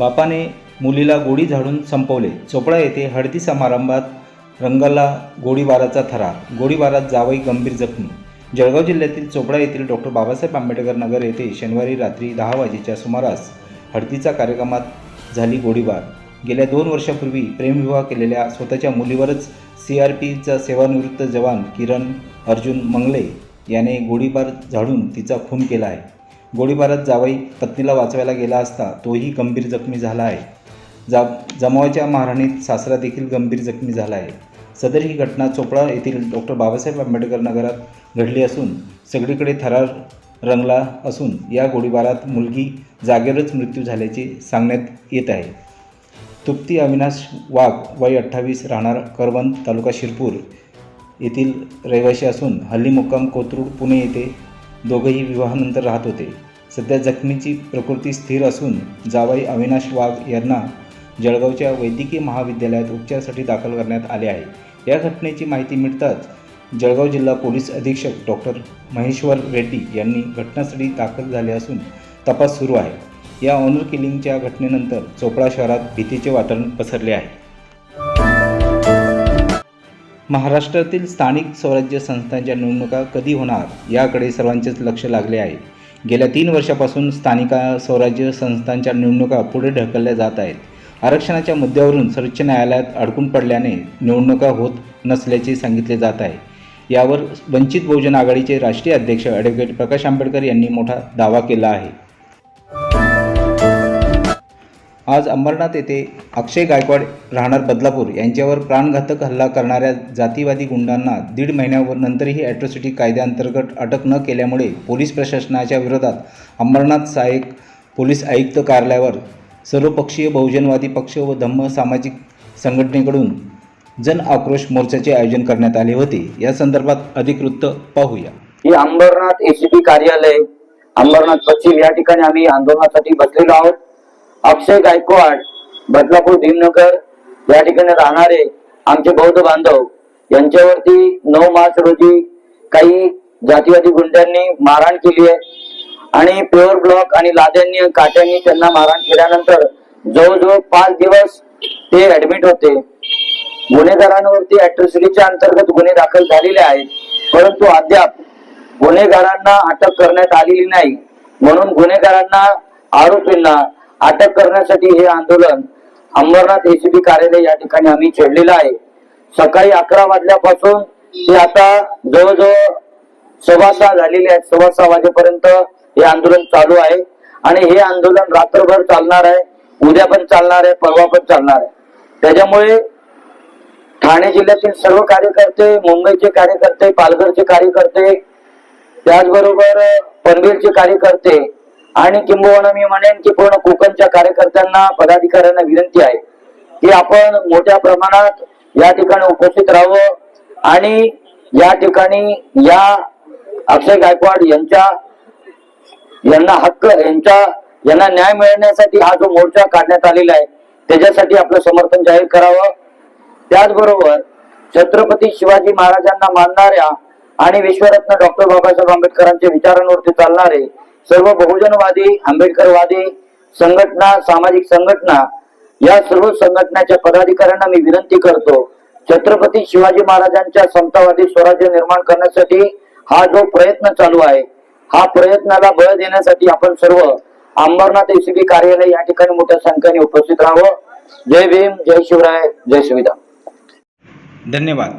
बापाने मुलीला गोळी झाडून संपवले. चोपडा येथे हळदी समारंभात रंगाला गोळीबाराचा थरार. गोळीबारात जावई गंभीर जखमी. जळगाव जिल्ह्यातील चोपडा येथील डॉक्टर बाबासाहेब आंबेडकर नगर येथे शनिवारी रात्री दहा वाजेच्या सुमारास हळदीचा कार्यक्रमात झाली गोळीबार गेल्या दोन वर्षापूर्वी प्रेमविवाह केलेल्या स्वतःच्या मुलीवरच सी आर पीचा सेवानिवृत्त जवान किरण अर्जुन मंगले याने गोळीबार झाडून तिचा खून केला आहे. गोळीबारात जावई पत्नीला वाचवायला गेला असता तोही गंभीर जखमी झाला आहे. जा जमावाच्या मारहाणीत सासरा देखील गंभीर जखमी झाला आहे. सदर ही घटना चोपडा येथील डॉक्टर बाबासाहेब आंबेडकर नगरात घडली असून सगळीकडे थरार रंगला असून या गोळीबारात मुलगी जागेवरच मृत्यू झाल्याचे सांगण्यात येत आहे. तुप्ती अविनाश वाघ वय अठ्ठावीस राहणार करवंद तालुका शिरपूर येथील रहिवासी असून हल्ली मुक्काम कोथरूड पुणे येथे दोघंही विवाहानंतर राहत होते. सध्या जखमीची प्रकृती स्थिर असून जावाई अविनाश वाघ यांना जळगावच्या वैद्यकीय महाविद्यालयात उपचारासाठी दाखल करण्यात आले आहे. या घटनेची माहिती मिळताच जळगाव जिल्हा पोलीस अधीक्षक डॉक्टर महेश्वर रेड्डी यांनी घटनास्थळी दाखल झाले असून तपास सुरू आहे. या ऑनर किलिंगच्या घटनेनंतर चोपडा शहरात भीतीचे वातावरण पसरले आहे. महाराष्ट्रातील स्थानिक स्वराज्य संस्थांच्या निवडणुका कधी होणार याकडे सर्वांचेच लक्ष लागले आहे. गेल्या तीन वर्षापासून स्थानिक स्वराज्य संस्थांच्या निवडणुका पुढे ढकलल्या जात आहेत. आरक्षणाच्या मुद्द्यावरून सर्वोच्च न्यायालयात अडकून पडल्याने निवडणुका होत नसल्याचे सांगितले जात आहे. यावर वंचित बहुजन आघाडीचे राष्ट्रीय अध्यक्ष ॲडव्होकेट प्रकाश आंबेडकर यांनी मोठा दावा केला आहे. आज अंबरनाथ येथे अक्षय गायकवाड राहणार बदलापूर यांच्यावर प्राणघातक हल्ला करणाऱ्या जातीवादी गुंडांना दीड महिन्यानंतरही ॲट्रॉसिटी कायद्याअंतर्गत अटक न केल्यामुळे पोलीस प्रशासनाच्या विरोधात अंबरनाथ सहाय्यक पोलीस आयुक्त कार्यालयावर सर्वपक्षीय बहुजनवादी पक्ष व धम्म सामाजिक संघटनेकडून जन आक्रोश मोर्चाचे आयोजन करण्यात आले होते. या संदर्भात अधिक वृत्त पाहूया. हे अंबरनाथ एसीबी कार्यालय अंबरनाथ पश्चिम या ठिकाणी आम्ही आंदोलनासाठी बसलेलो आहोत. अक्षय गायकवाड बदलापूर भीमनगर या ठिकाणी राहणारे आमचे बौद्ध बांधव. यांच्यावरती नऊ मार्च रोजी काही जातीवादी गुंड्यांनी मारहाण केली आहे. आणि प्युअर ब्लॉक आणि लाद्यांनी काट्यांनी त्यांना मारहाण केल्यानंतर जवळजवळ पाच दिवस ते ऍडमिट होते. गुन्हेगारांवरती अॅट्रॉसिटीच्या अंतर्गत गुन्हे दाखल झालेले आहेत. परंतु अद्याप गुन्हेगारांना अटक करण्यात आलेली नाही. म्हणून गुन्हेगारांना आरोपींना अटक करण्यासाठी हे आंदोलन अंबरनाथ एसीबी कार्यालय या ठिकाणी आम्ही छेडलेलं आहे. सकाळी अकरा वाजल्यापासून ते आता जवळजवळ सव्वा सहा झालेले आहेत. सव्वा सहा वाजेपर्यंत हे आंदोलन चालू आहे. आणि हे आंदोलन रात्रभर चालणार आहे. उद्या पण चालणार आहे. परवा पण चालणार आहे. त्याच्यामुळे ठाणे जिल्ह्यातील सर्व कार्यकर्ते मुंबईचे कार्यकर्ते पालघरचे कार्यकर्ते त्याचबरोबर पनवेलचे कार्यकर्ते आणि किंबहुना मी म्हणेन की पूर्ण कोकणच्या कार्यकर्त्यांना पदाधिकाऱ्यांना विनंती आहे की आपण मोठ्या प्रमाणात या ठिकाणी उपस्थित राहावं आणि या ठिकाणी या अक्षय गायकवाड यांच्या यांना हक्क यांच्या यांना न्याय मिळण्यासाठी हा जो मोर्चा काढण्यात आलेला आहे त्याच्यासाठी आपलं समर्थन जाहीर करावं. त्याचबरोबर छत्रपती शिवाजी महाराजांना मानणाऱ्या आणि विश्वरत्न डॉक्टर बाबासाहेब आंबेडकरांच्या विचारांवरती चालणारे सर्व बहुजनवादी आंबेडकरवादी संघटना सामाजिक संघटना या सर्व संघटनाच्या पदाधिकाऱ्यांना मी विनंती करतो छत्रपती शिवाजी महाराजांच्या समतावादी स्वराज्य निर्माण करण्यासाठी हा जो प्रयत्न चालू आहे हा प्रयत्नाला बळ देण्यासाठी आपण सर्व अंबरनाथ एसीबी कार्यालय या ठिकाणी मोठ्या संख्येने उपस्थित राहावं. जय भीम जय शिवराय जय सुविधा. धन्यवाद.